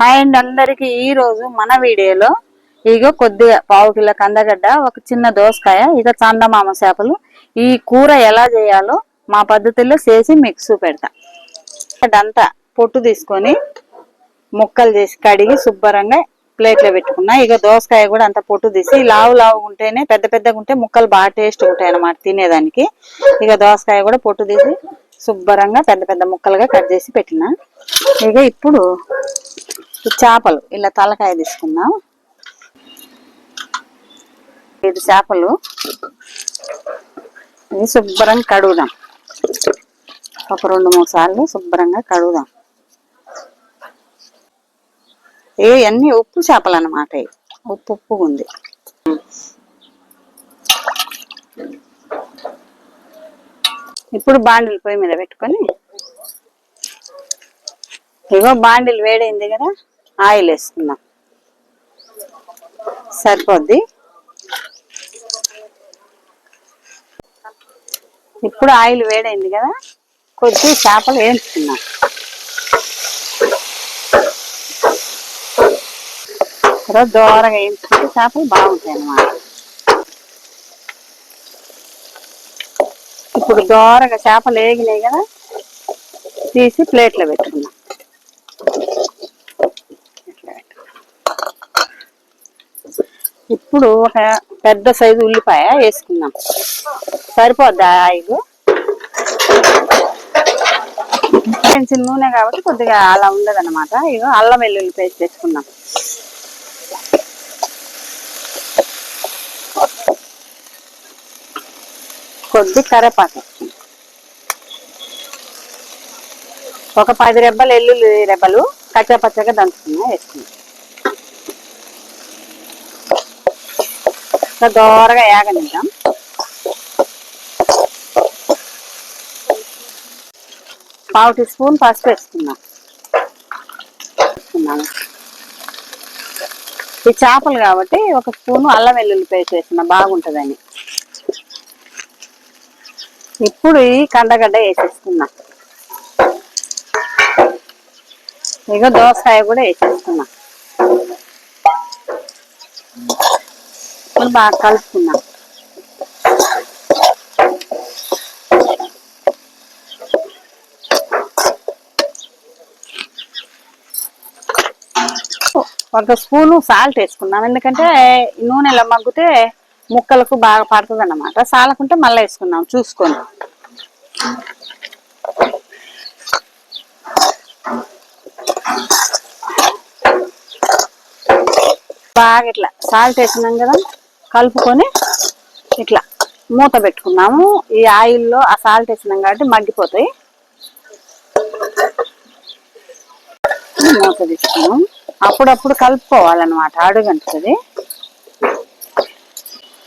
Hi and అందరికి ఈ రోజు మన వీడియోలో ఇగో కొద్దిగా పావు కిలో కందగడ్డ ఒక చిన్న దోసకాయ ఇక చందమామ చేపలు. ఈ కూర ఎలా చేయాలో మా పద్ధతిలో చేసి మీకు చూపెడతా. అదంతా పొట్టు తీసుకొని ముక్కలు చేసి కడిగి శుభ్రంగా ప్లేట్లో పెట్టుకున్నా. ఇక దోసకాయ కూడా అంత పొట్టు తీసి లావు లావు ఉంటేనే పెద్ద పెద్దగా ఉంటే ముక్కలు బాగా టేస్ట్ ఉంటాయి అన్నమాట తినేదానికి. ఇక దోసకాయ కూడా పొట్టు తీసి శుభ్రంగా పెద్ద పెద్ద ముక్కలుగా కట్ చేసి పెట్టిన. ఇక ఇప్పుడు చేపలు ఇలా తలకాయ తీసుకున్నాం ఐదు చేపలు. ఇది శుభ్రంగా కడుగుదాం. ఒక రెండు మూడు సార్లు శుభ్రంగా కడుగుదాం. ఇవన్నీ ఉప్పు చేపలు అన్నమాట ఇవి. ఉప్పు ఉప్పు ఉంది. ఇప్పుడు బాండిల్ పొయ్యి మీద పెట్టుకొని ఇగో బాండిల్ వేడైంది కదా ఆయిల్ వేసుకుందాం. సరిపోద్ది? ఇప్పుడు ఆయిల్ వేడైంది కదా కొద్ది చేపలు వేయించుకున్నాం తర్వాత దోరగా వేయించుకుంటే చేపలు బాగుంటాయి అన్నమాట. ఇప్పుడు దోరగా చేపలు వేగినాయి కదా తీసి ప్లేట్లో పెట్టుకున్నాం ఇట్లా పెట్టు. ఇప్పుడు ఒక పెద్ద సైజు ఉల్లిపాయ వేసుకుందాం. సరిపోద్ది ఆయిల్ కొంచెం నూనె కాబట్టి కొద్దిగా అలా ఉండదు అనమాట ఇక అల్లం వెల్లుల్లి పేస్ట్ వేసుకుందాం. కొద్ది కరేపాకు ఒక పది రెబ్బలు ఎల్లుల్లి రెబ్బలు కచ్చపచ్చగా దంచుకున్నా వేసుకున్నాం దోరగా ఏగనిద్దాం. పావు టీ స్పూన్ పసుపు వేసుకున్నాం వేసుకున్నాను ఈ చేపలు కాబట్టి ఒక స్పూన్ అల్లం వెల్లుల్లి పేస్ట్ వేసిన బాగుంటుందని. ఇప్పుడు ఈ కండగడ్డ వేసేసుకున్నా ఇక దోసకాయ కూడా వేసేసుకున్నా ఇప్పుడు బాగా కలుపుకున్నా. ఒక స్పూను సాల్ట్ వేసుకున్నాం. ఎందుకంటే నూనెలో మగ్గితే ముక్కలకు బాగా పడుతుంది అన్నమాట సాలకుంటే మళ్ళీ వేసుకున్నాం చూసుకొని. బాగా ఇట్లా సాల్ట్ వేసినాం కదా. కలుపుకొని ఇట్లా మూత పెట్టుకున్నాము. ఈ ఆయిల్లో ఆ సాల్ట్ వేసినాం కాబట్టి మగ్గిపోతాయి. మూత తీసుకున్నాం అప్పుడప్పుడు కలుపుకోవాలన్నమాట. అడుగంటుంది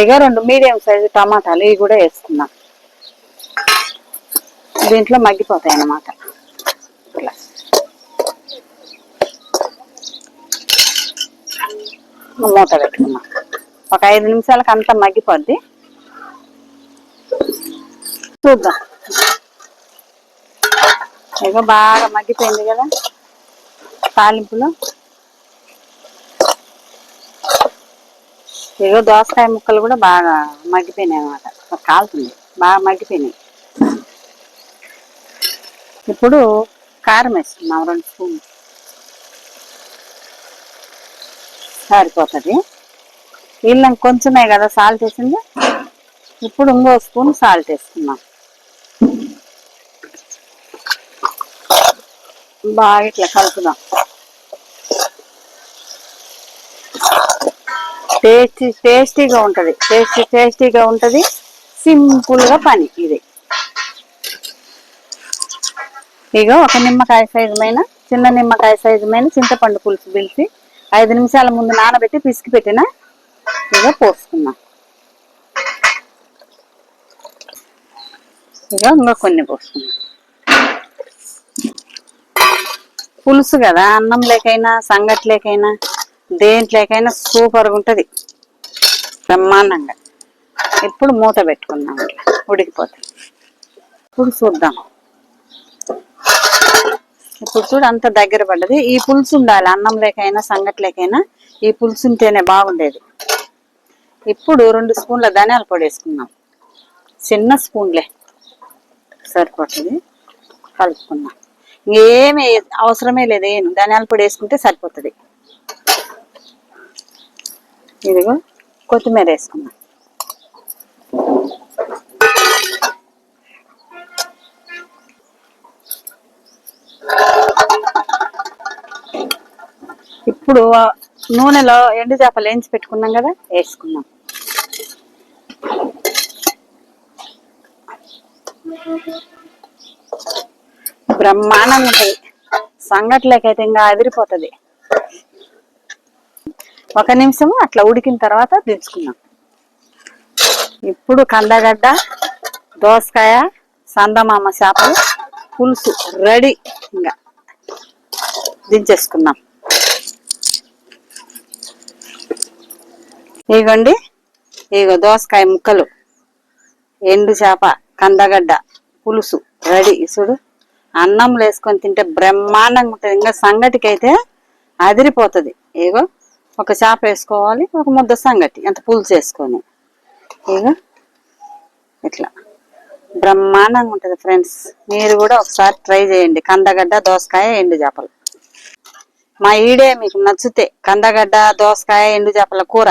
ఇక రెండు మీడియం సైజు టమాటాలు ఇవి కూడా వేసుకున్నాం. దీంట్లో మగ్గిపోతాయి అన్నమాట. ఇట్లా. మూత పెట్టుకున్నాం. ఒక ఐదు నిమిషాలకు అంతా మగ్గిపోద్ది. చూద్దాం. ఇక బాగా మగ్గిపోయింది కదా తాలింపులో. ఇగో దోసకాయ ముక్కలు కూడా బాగా మగ్గిపోయినాయి అనమాట కాలుతుంది. బాగా మగ్గిపోయినాయి. ఇప్పుడు కారం వేసుకున్నాం రెండు స్పూన్ సరిపోతుంది. వీళ్ళం కొంచెమే కదా సాల్ట్ వేసింది. ఇప్పుడు ఇంకో స్పూన్ సాల్ట్ వేసుకున్నాం బాగా ఇట్లా కలుపుదాం. టేస్టీ టేస్టీగా ఉంటుంది. టేస్టీ టేస్టీగా ఉంటుంది. సింపుల్గా పని ఇది. ఇక ఒక నిమ్మకాయ సైజుమైన చిన్న నిమ్మకాయ సైజుమైన చింతపండు పులుసు పిలిచి ఐదు నిమిషాల ముందు నానబెట్టి పిసికి పెట్టిన ఇలా పోసుకున్నా. ఇలా ఇంకా కొన్ని పోసుకున్నా. పులుసు కదా అన్నం లేకైనా సంగట్లేకైనా దేంట్లేకైనా సూపర్గా ఉంటది. బ్రహ్మాండంగా. ఇప్పుడు మూత పెట్టుకుందాం ఇట్లా. ఉడికిపోతుంది. ఇప్పుడు చూద్దాం. ఇప్పుడు చూడు అంత దగ్గర పడ్డది. ఈ పులుసు ఉండాలి అన్నం లేకైనా సంగటి లేకైనా ఈ పులుసు ఉంటేనే బాగుండేది. ఇప్పుడు రెండు స్పూన్ల ధనియాల పొడి వేసుకున్నాం చిన్న స్పూన్లే సరిపోతుంది. కలుపుకున్నాం ఇంకేమి అవసరమే లేదు ఏం ధనియాల పొడి వేసుకుంటే సరిపోతుంది. ఇదిగో కొత్తిమీర వేసుకున్నాం ఇప్పుడు నూనెలో ఎండు చేపలు వేయించి పెట్టుకున్నాం కదా? వేసుకున్నాం. బ్రహ్మాండంగా ఉంటుంది సంగట్లేకైతే ఇంకా అదిరిపోతుంది. ఒక నిమిషము అట్లా ఉడికిన తర్వాత దించుకున్నాం. ఇప్పుడు కందగడ్డ దోసకాయ సందమామ చేపలు పులుసు రెడీ ఇంకా దించేసుకున్నాం. ఇగోండి. ఇగో దోసకాయ ముక్కలు. ఎండు చేప కందగడ్డ పులుసు రెడీ. చూడు అన్నం వేసుకొని తింటే బ్రహ్మాండంగా ఉంటుంది. ఇంకా సంగటికి అయితే అదిరిపోతుంది. ఇగో ఒక చేప వేసుకోవాలి ఒక ముద్ద సంగటి. అంత పులుసు వేసుకొని. ఇగో ఇట్లా. బ్రహ్మాండంగా ఉంటుంది ఫ్రెండ్స్. మీరు కూడా ఒకసారి ట్రై చేయండి. కందగడ్డ దోసకాయ ఎండు చేపలు. మా ఈడే మీకు నచ్చితే కందగడ్డ దోసకాయ ఎండు చేపల కూర